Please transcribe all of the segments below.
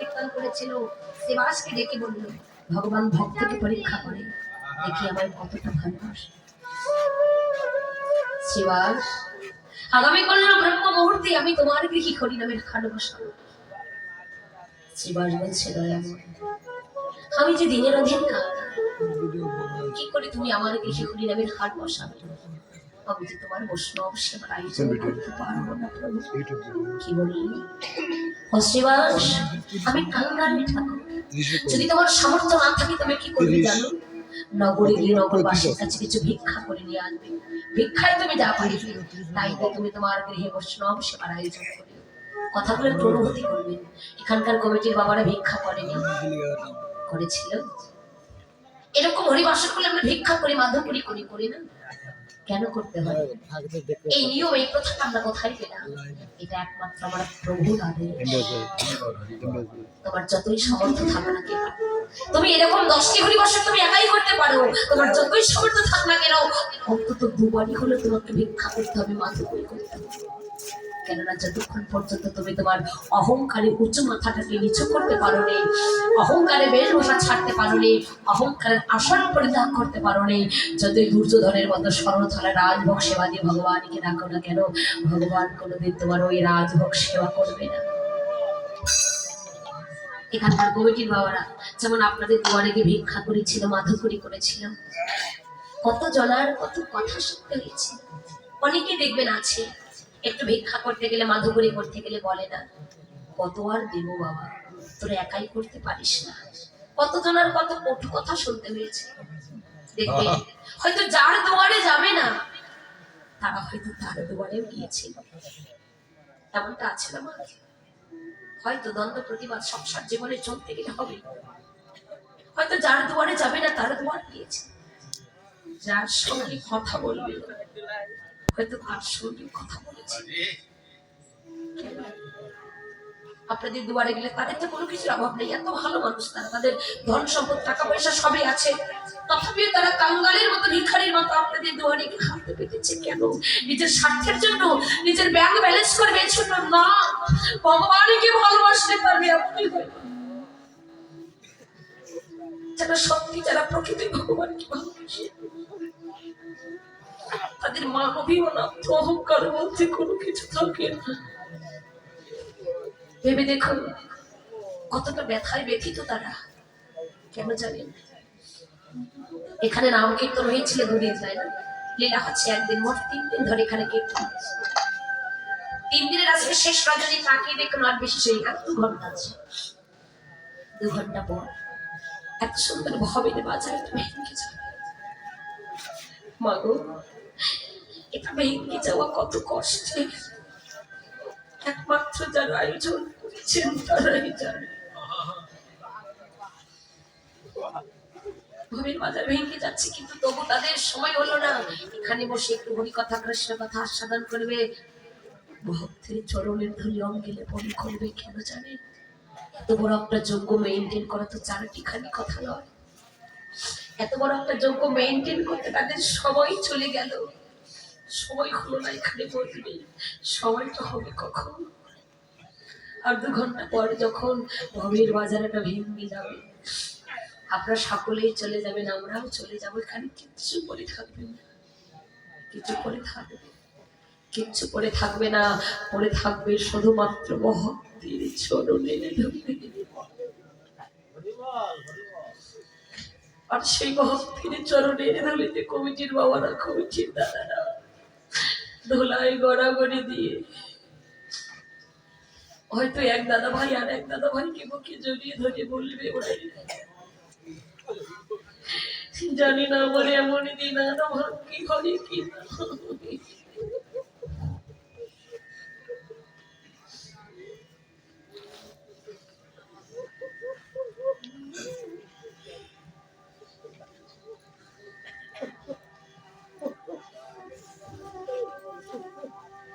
কীর্তন করেছিল সেবাসকে ডেকে বলল ভগবান ভক্তকে পরীক্ষা করে দেখি আমার কতটা ভালোবাসে। আগামী ব্রহ্ম মুহূর্তে আমি তোমার গৃহী হরি নামের বলছে দয়াময় আমি যে দিনের অধীন কাল কি করে তুমি আমার গৃহে হরি নামের বসাবে? আমি যে তোমার বৈষ্ণব সেবার আয়োজন করতে পারব না কি বললি? আমি ঠাকুর যদি তোমার সামর্থ্য না থাকে তুমি কি করবে জানো? নগরে গিয়ে নগরবাসীর কাছে কিছু ভিক্ষা করে নিয়ে আসবে। ভিক্ষায় তুমি যা পারিবে তাই তুমি তোমার গৃহে বৈষ্ণব সেবার আয়োজন করবে প্রণবতি করবেন এখানকার কমিটির বাবারা ভিক্ষা করেনি। করেছিল। এরকম হরিবাসন করলে আমরা ভিক্ষা করি মাধবপুরি করি করি না? কেন করতে হয়? এই নিয়ম এই কথা আমরা কোথায় পেলাম? এটা একমাত্র আমার প্রভু তাদের। তোমার যতই সমর্থ থাকো না কেন তুমি এরকম দশটি বছর তুমি একাই করতে পারো। তোমার যতই সমর্থ থাক না কেন অন্তত দুবারই হলে তোমাকে ভিক্ষা করতে হবে মাথা করতে হবে। কেননা যতক্ষণ পর্যন্ত তুমি তোমার অহংকারে উঁচু মাথাটাকে নিচু করতে পারো নি অহংকারে বেশভূষা ছাড়তে পারো নি অহংকারের আসন পরিত্যাগ করতে পারো নি যতই দুর্যোধনের মতো সরলথলা রাজভোগ সেবা দিয়ে ভগবানকে ডাকো না কেন, ভগবান কোনোদিন তোমার ওই রাজভোগ সেবা করবে না। এখানকার কমিটির বাবারা, যেমন আপনাদের দুয়ারে গিয়ে ভিক্ষা করেছিল, মাধুকরি করেছিল, কত জনার কত কথা শুনতে হয়েছে। অনেকে দেখবেন আছে একটু ভিক্ষা করতে গেলে মাধুকরি করতে গেলে বলে না, কত আর দেব বাবা? তোরা একাই করতে পারিস না। কত জনার কত কটু কথা শুনতে হয়েছে। দেখবে, হয়তো যার দুয়ারে যাবে না, তারা হয়তো তার গিয়েছিল। এমনটা আছে না মা? হয়তো দ্বন্দ্ব, প্রতিবাদ, সংসার জীবনে চলতে গেলে হবে। হয়তো যার দুয়ারে যাবে না, তার দুয়ার গিয়েছে। যার সঙ্গে কথা বলবে হয়তো তার সঙ্গে কথা বলেছে? আপনাদের দুয়ারে গেলে তাদের তো কোনো কিছুর অভাব নেই, এত ভালো মানুষ তারা, তাদের ধন সম্পদ টাকা পয়সা সবই আছে। তথাপিও তারা কাঙ্গালের মতো ভিখারির মতো আপনাদের দুয়ারে গিয়ে হাতে পেতেছে কেন? নিজের স্বার্থের জন্য, নিজের ব্যাংক ব্যালেন্স করবে এর জন্য না। ভগবানকে ভালোবাসলে তার ব্যাপ্তি হয়। যারা সত্যি যারা প্রকৃতি ভগবানকে ভালোবাসে। তাদের মানবীয় না অহংকারের মধ্যে কোনো কিছু থাকে। না ভেবে দেখুন, কতটা ব্যথায় ব্যথিত তারা। কেন জানেন? এখানে নাম কীর্তন হয়েছিল দুদিন তাই না? লীলা হচ্ছে একদিন মোট তিন দিন ধরে এখানে কীর্তন। তিন দিনের আজকে শেষ রজনী তাকিয়ে দেখুন, আর বেশি সেই আর দু ঘণ্টা আছে। দু ঘণ্টা পর এত সুন্দর ভবের বাজারে ভেঙে যাবে। মাগো এটা ভেঙে যাওয়া কত কষ্টে। একমাত্র যারা আয়োজন করেছেন, তারাই জানে। ভূমির বাজার ভেঙে যাচ্ছে, কিন্তু তবু তাদের সময় হলো না। এখানে বসে একটু হরি কথা কৃষ্ণ কথা আস্বাদন করবে। ভক্তের চরণের ধুলি অঙ্গেলে পরি করবে, কেন জানে? এত বড় একটা যোগ্য মেনটেন করা তো চারটি খানি কথা নয়। এত বড় একটা যোগ্য মেনটেন করতে তাদের সময় চলে গেল। সময় হলো না এখানে বসবে সময়টা হবে কখন? আর দু ঘণ্টা পর যখন ভবের বাজারটা ভেঙে যাবে, আপনারা সকলেই চলে যাবেন, আমরাও চলে যাব। এখানে কিচ্ছু পরে থাকবে না। কিছু পরে থাকবে। কিচ্ছু পরে থাকবে না। পরে থাকবে শুধুমাত্র ভক্তির চরণে আর সেই ভক্তির চরণে ধরিতে কমিটির বাবারা, কমিটির দাদারা ধোলাই গড়াগড়ি দিয়ে। হয়তো এক দাদা ভাই আর এক দাদা ভাইকে বুকে জড়িয়ে ধরে বলবে ওরাই। জানি না আমার এমনই দিন আর কি হবে কি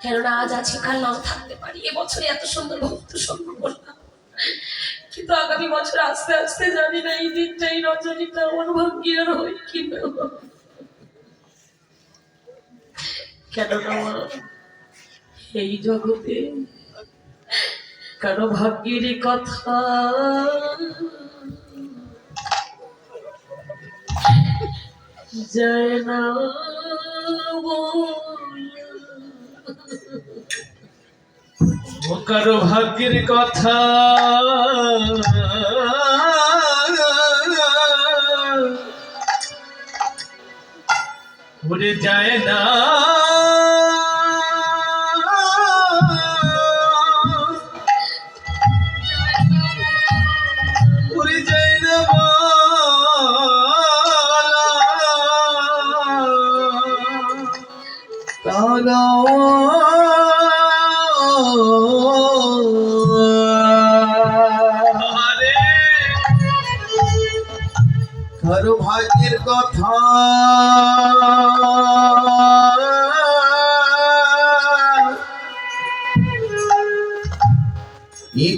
কেননা আজ আছে কাল নাও থাকতে পারি। এবছরে এত সুন্দর ভক্ত সঙ্গ করলাম কিন্তু আগামী বছর আস্তে আস্তে জানি না, এই দিনটা, এই রজনীটা আমার ভাগ্যের হয় কি এই জগতে কারও ভাগ্যের কথা। যায় না ও ভাগ্যের কথা। উড়ে যায় না। উড়ে যায়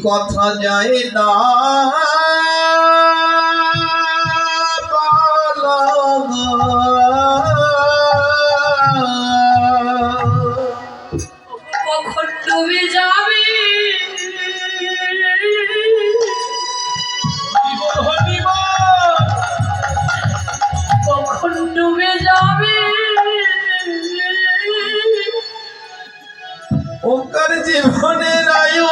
কথা যায় না বলা। কখন ডুবে যাবে কখন ডুবে যাবে ওকার জীবনের আয়ু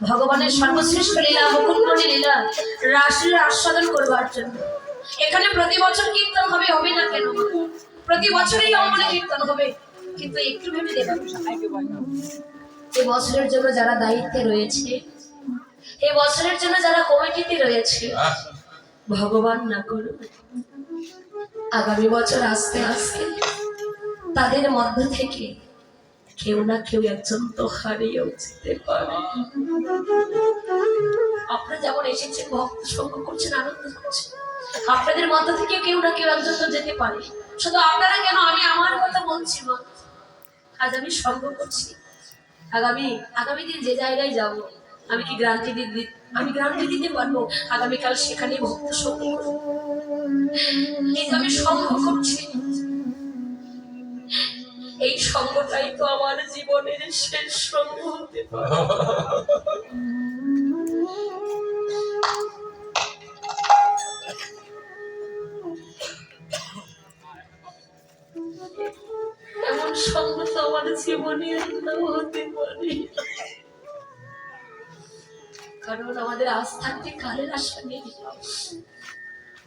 ভগবানের সর্বশ্রেষ্ঠ লীলা মুকুন্দনী লীলা রাসের আস্বাদন করবার জন্য। এখানে প্রতি বছর কীর্তন হবে হবে না কেন? প্রতি বছরই অমনে কীর্তন হবে। কিন্তু একটু ভেবে দেখুন। এই বছরের জন্য যারা দায়িত্বে রয়েছে এই বছরের জন্য যারা কমিটিতে রয়েছে, ভগবান না করুন আগামী বছর আস্তে আস্তে তাদের মধ্য থেকে কেউ না কেউ একজন তো হারিয়েও যেতে পারে। আপনারা যেমন এসেছেন, ভক্ত সঙ্গ করছেন, আনন্দ করছেন, আপনাদের মধ্য থেকে কেউ না কেউ একজন তো যেতে পারে। শুধু আপনারা কেন? আমি আমার কথা বলছি মা আজ আমি সঙ্গ করছি। আগামী আগামী দিন যে জায়গায় যাব, আমি কি গ্রান্টি দিতে আমি গ্রান্টি দিতে পারব? আগামীকাল সেখানে ভক্ত সঙ্গ করব। আমি সঙ্গ করছি এই সঙ্গটাই তো আমার জীবনের শেষ সঙ্গ হতে পারে এমন সঙ্গ তো আমার নাও হতে পারি। কারণ আমাদের আজ থাকতে কালের আশা নেই।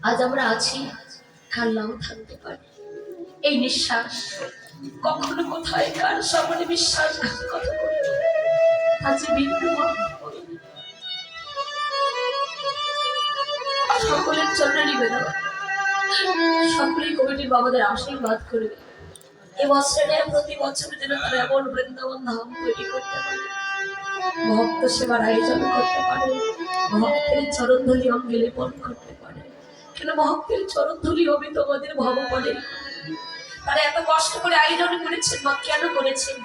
আজ আমরা আছি, কাল নাও থাকতে পারি। এই নিঃশ্বাস। কখনো কোথায় কার সামনে বিশ্বাসঘাতকতা বিন্দু সকলের জন্য নিবেদন। সকলেই বাবাদের আশীর্বাদ বছরে প্রতি বছর যেন তারা এমন বৃন্দাবন ধাম তৈরি করতে পারে। ভক্ত সেবার আয়োজন করতে পারে। ভক্তের চরণ ধুলি অঙ্গে লেপন করতে পারে। কেন ভক্তের চরণ ধুলি হবে তোমাদের ভগবানের তারা এত কষ্ট করে আয়োজন করেছেন বা কেন করেছেন।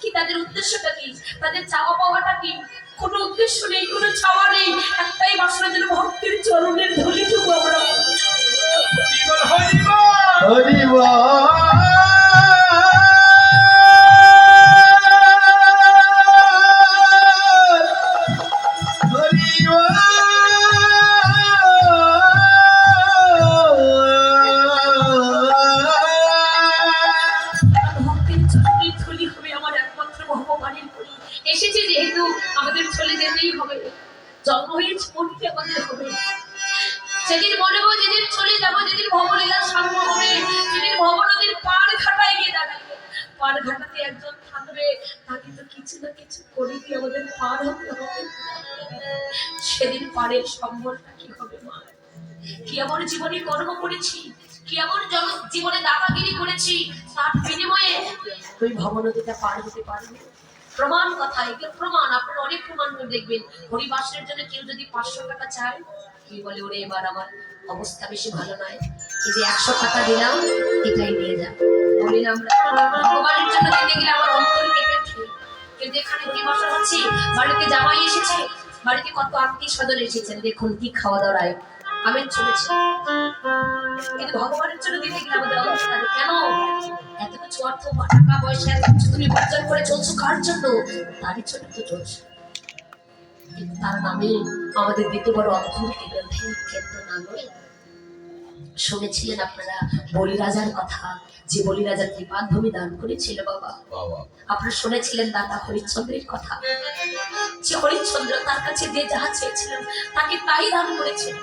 কি তাদের উদ্দেশ্যটা কি? তাদের চাওয়া পাওয়াটা কি? কোনো উদ্দেশ্য নেই কোনো চাওয়া নেই। একটাই বাসনা যেন ভক্তির চরণের ধুলিটুকু আমরা পার হতে প্রমাণ কথা, এগুলো প্রমাণ অনেক প্রমাণ করে দেখবেন। হরিবাসের জন্য কেউ যদি পাঁচশো টাকা চায় কি বলে, ওরে, এবার আমার অবস্থা বেশি ভালো নয়। একশো টাকা দিলাম, এটাই নিয়ে যা বলি ভগবানের জন্য দিতে গেলে আমার অন্তর ওঠে কিন্তু এখানে হরিবাসন হচ্ছে? বাড়িতে জামাই এসেছে? বাড়িতে কত আত্মীয় স্বজন এসেছেন? দেখুন কি খাওয়া দাওয়ার আয় আমি চলেছি কিন্তু ভগবানের জন্য দিতে গেলে আমাদের অবস্থা কেন? এত কিছু অর্থ টাকা পয়সা কিছু তুমি উপার্জন করে চলছো কার জন্য? তারই জন্য তো চলছো। কিন্তু তার নামে আমাদের দিতে বড় অর্থনীতি গ্রন্থে না নয়। শুনেছিলেন আপনারা বলিরাজার কথা যে বলিরাজা কৃপাভূমি দান করেছিল বাবা। আপনারা শুনেছিলেন দাদা হরিশ্চন্দ্রের কথা? যে হরিশ্চন্দ্র তার কাছে যে যাহা চেয়েছিলেন তাকে তাই দান করেছিল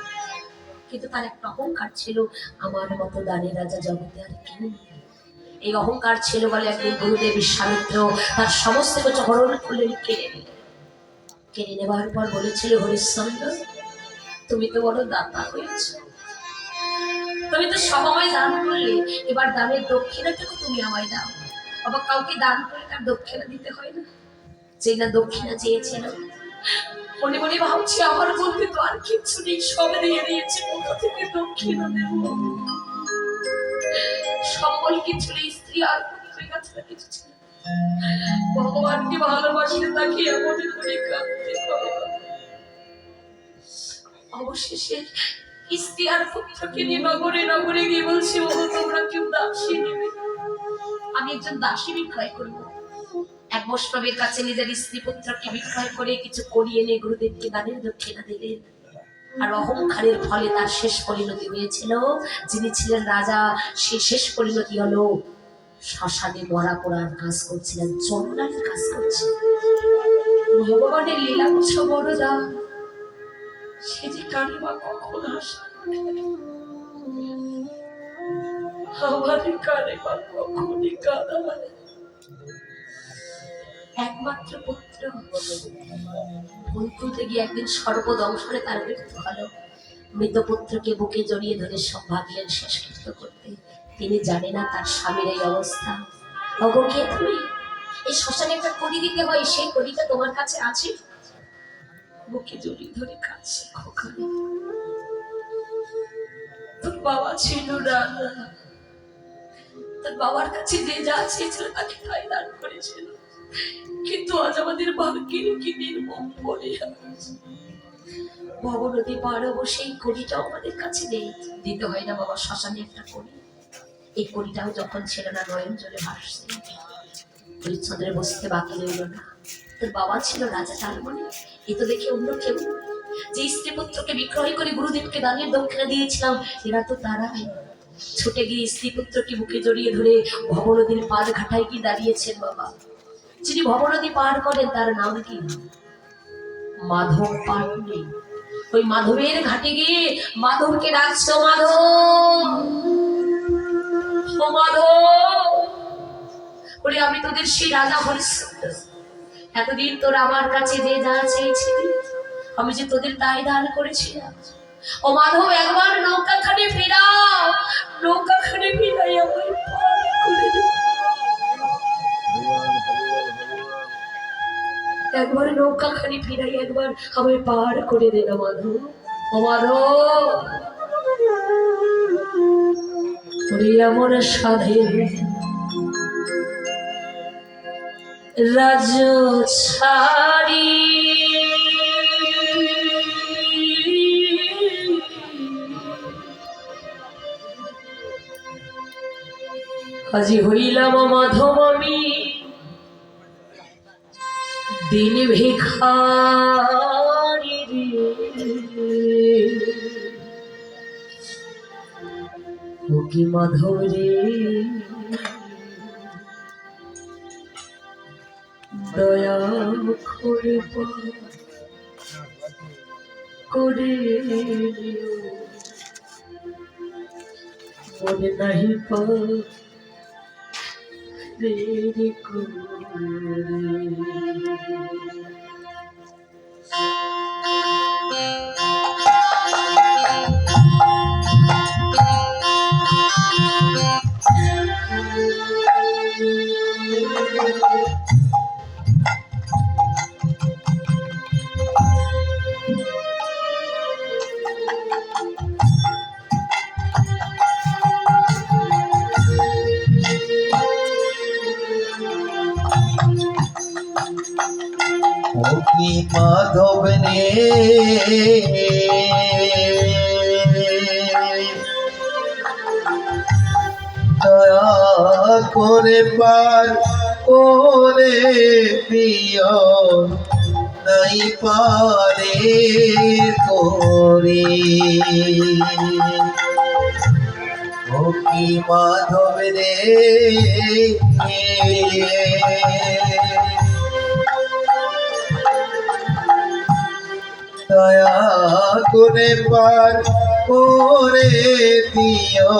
কিন্তু তার একটা অহংকার ছিল, আমার মতো দানের রাজা জগতে আর কেউ এই অহংকার ছিল বলে একদিন গুরুদেব বিশ্বামিত্র তার সমস্ত কিছু হরণ খুলে কেড়ে নিলেন। কেড়ে নেবার পর বলেছিল, হরিশ্চন্দ্র, তুমি তো বড় দাতা হয়েছ। তুমি তো সবাই দান করলে, এবার দানের দক্ষিণাটুকু তুমি আমায় দাও। আবার কাউকে দান করে তার দক্ষিণা দিতে হয় না। যে না দক্ষিণা চেয়েছিল মনে মনে ভাবছি, আমার বলতে তো আর কিচ্ছু নেই, সব দিয়ে দিয়েছে কোথা থেকে দক্ষিণা দেব? সম্বল কিছু নেই, স্ত্রী আর পুত্রের না কিছু ছিল ভগবানকে ভালোবাসলে তাকে এমন করে কাঁদতে অবশেষে স্ত্রী আর পুত্রকে নিয়ে নগরে নগরে গিয়ে বলছি ও তোমরা কেউ দাসী নেবে আমি একজন দাসী বিক্রয় করব। এক বৈষ্ণবের কাছে নিজের স্ত্রী পুত্রকে বিক্রয় করে কিছু করিয়ে নিয়ে গুরুদেবকে দানের দক্ষিণা দিলেন। আর অহংকারের ফলে তার শেষ পরিণতি হয়েছিল। যিনি ছিলেন রাজা, সে শেষ পরিণতি হলো শ্মশানে মরা পড়ার কাজ করছিলেন চন্দ্রার কাজ করছিলেন। ভগবানের লীলা বুঝ বড় যা সে যে কারিমা কখন আসে আমার কারিমা কখনই কাঁদা একমাত্র পুত্র ভুল তুলতে গিয়ে একদিন সর্বদংশনে তার মৃত্যু হলো। মৃত পুত্রকে বুকে জড়িয়ে ধরে সব ভাবলেন, শেষকৃত্য করতে। তিনি জানে না তার স্বামীর এই অবস্থা। অগো, কে তুমি? এই শ্মশানে একটা দিতে হয়, সেই তোমার কাছে আছে? বুকে জড়িয়ে ধরে কাছে তোর বাবা ছিল না। তোর বাবার কাছে যে যা চেয়েছিল তাকে তাই দান করেছিল। কিন্তু আজ আমাদের ভাগ্যের কি নির্মম আছে। ভবনদী পার হব সেই কড়িটাও আমাদের কাছে নেই। দিতে হয় না বাবা, শ্মশানে একটা কড়ি এই কড়িটাও যখন ছিল না, নয়ন জলে ভাসছে হরিশ্চন্দ্রের বসতে বাকি রইল না। তোর বাবা ছিল রাজা তার মনে। এ তো দেখে অন্য কেউ যে স্ত্রী পুত্রকে বিক্রয় করে গুরুদেবকে দানের দক্ষিণা দিয়েছিলাম, এরা তো তারাই। ছুটে গিয়ে স্ত্রী পুত্রকে বুকে জড়িয়ে ধরে ভবনদীর পাদ ঘাটায় কি দাঁড়িয়েছেন বাবা। যিনি ভবনদী পার করেন, তার নাম কি? মাধব পাটনি ওই মাধবের ঘাটে গিয়ে মাধবকে মাধব! ও মাধব! আমি তোদের সেই রাজা হরিশ্চন্দ্র এতদিন তোর আমার কাছে যে যা আমি যে তোদের দায় দান করেছিলাম ও মাধব, একবার নৌকা খানে ফেরাও নৌকা খানে ফেরাই আমার একবার নৌকা খানি ফিরাই, একবার আমায় পার করে দে না মাধব ও এমন সাধে। রাজ ছাড়ি। আজি হইলাম মাধব আমি। দিন ভিখারি কি মাধব দয়া করে পার করে। মনে নাহি পা রে রে করে Thank you. প্রিয় নাই পারে করে। কি মাধব রে দয়া করে পার করে দিও।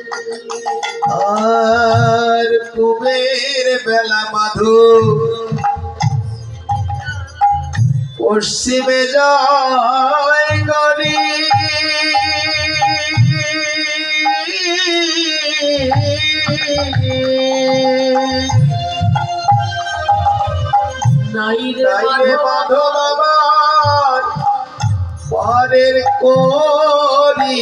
আর কুবের বেলা মাধু পশ্চিমে যায় গরি নাই রে মাধব আমার। পরের করি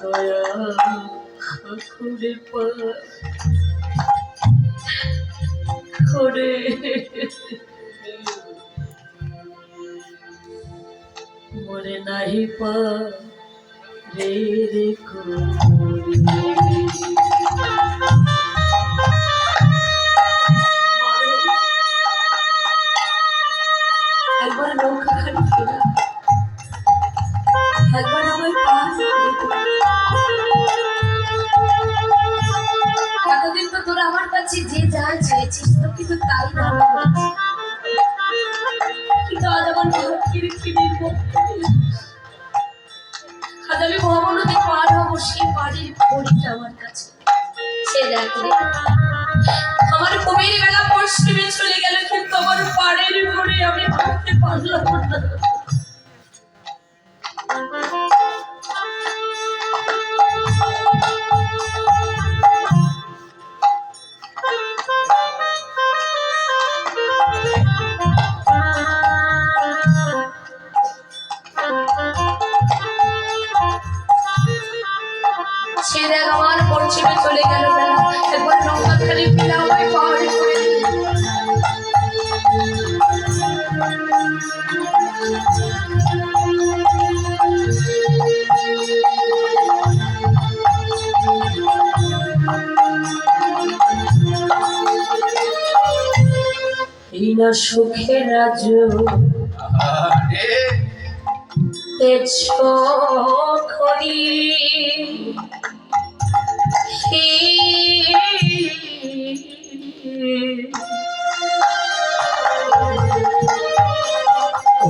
দয়া করে করে মরে নাহি পা একবার নৌকা ফেরা একবার আমার এতদিন তো তোরা আমার কাছে যে যা চেয়েছিস তো কিন্তু তাই না কিন্তু আজ আমার ভাগ্যের কি নির্মম আজ আমি ভবনদী পার হব সেই বাড়ির ঘড়িটা আমার কাছে। সে দেখে। আমার কবির বেলা পশ্চিমে চলে গেল, কিন্তু আমার পাড়ের ঘরে আমি ভাবতে পারলাম না।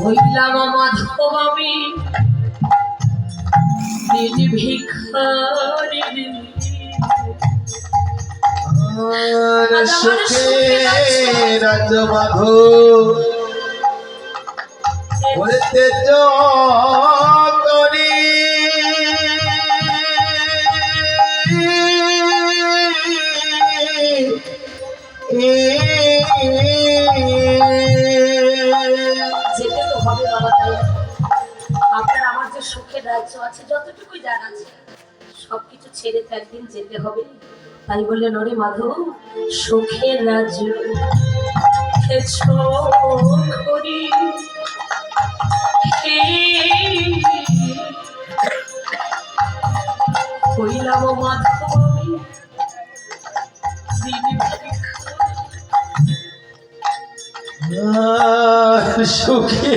হইলাম মাধব আমি দিন ভিখারি সুখে রাজ মাধো বলতে করি। যেতে তো হবে বাবা আপনার আমার যে সুখের রাজ্য আছে যতটুকু জানা আছে, সবকিছু ছেড়ে তো একদিন যেতে হবে। তাই বলে নরে মাধব, সুখের রাজ্য খেছ সুখে।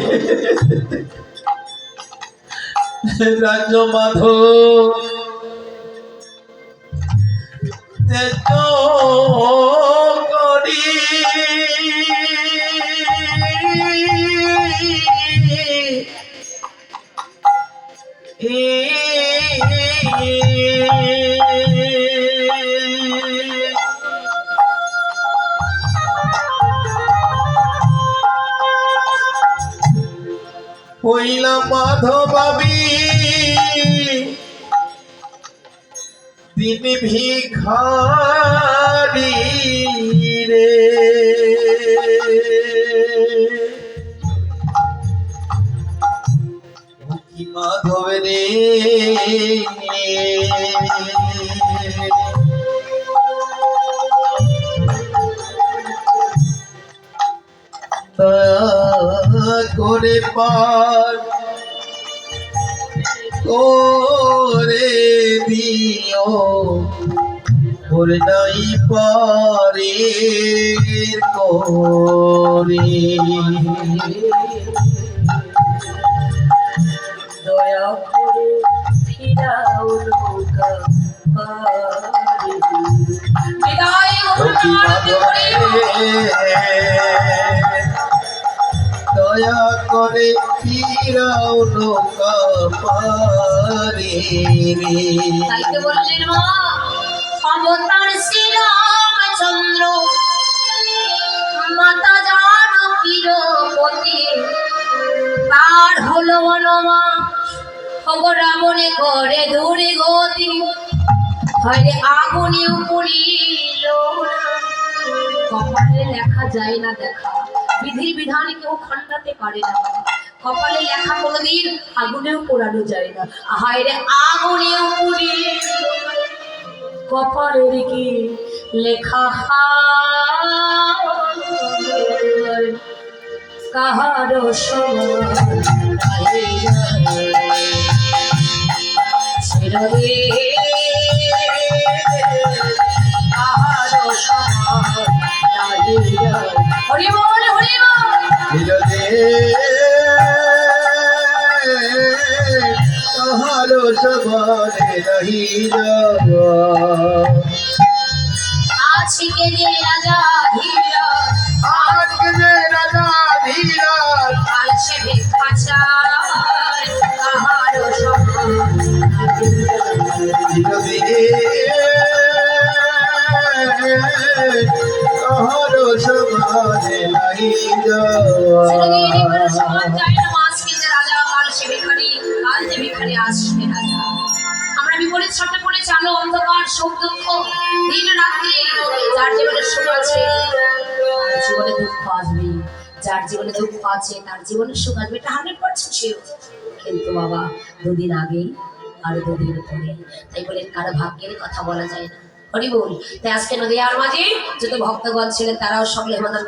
রাজ মাধো তেজ করি। পইলা মাধবাবী তিনি ভিখারি রে। মাধব রে করে পার করে দিও। করে নাই পারে করে। দয়া করে ফিরাও নৌকা। বিদায় দয়া করে ফিরাও নৌকা পারে রে অবতার শ্রীরামচন্দ্র মাতা জানকীর পতি তার হলো বনমা খবর মনে করে দূরে গতি। হরে আগুনে পুড়িল কপালে লেখা যায় না দেখা। বিধির বিধান কেউ খণ্ডাতে পারে না। কপালে লেখা কোনোদিন আগুনেও পোড়ানো যায় না। হায়রে আগুনেও পুড়িল কপালের কি লেখা হায় কাহার ছেড়ে কাহার সমায় হরি বল হরি বল বিরজে তাহার সবারে রহি যাওয়া আজকে যে রাজা সুখ দুঃখ দিন রাত্রি যার জীবনে সুখ আছে জীবনে দুঃখ আসবে। যার জীবনে দুঃখ আছে, তার জীবনে সুখ আসবে, এটা হান্ড্রেড পার্সেন্ট শিওর কিন্তু বাবা, দুদিন আগেই, আর দুদিন পরে। তাই বলে কারও ভাগ্যের কথা বলা যায় না। হরি বল তাই আজকে নদীয়ার মাঝে যত ভক্তগণ ছিলেন, তারাও সকলে আমাদের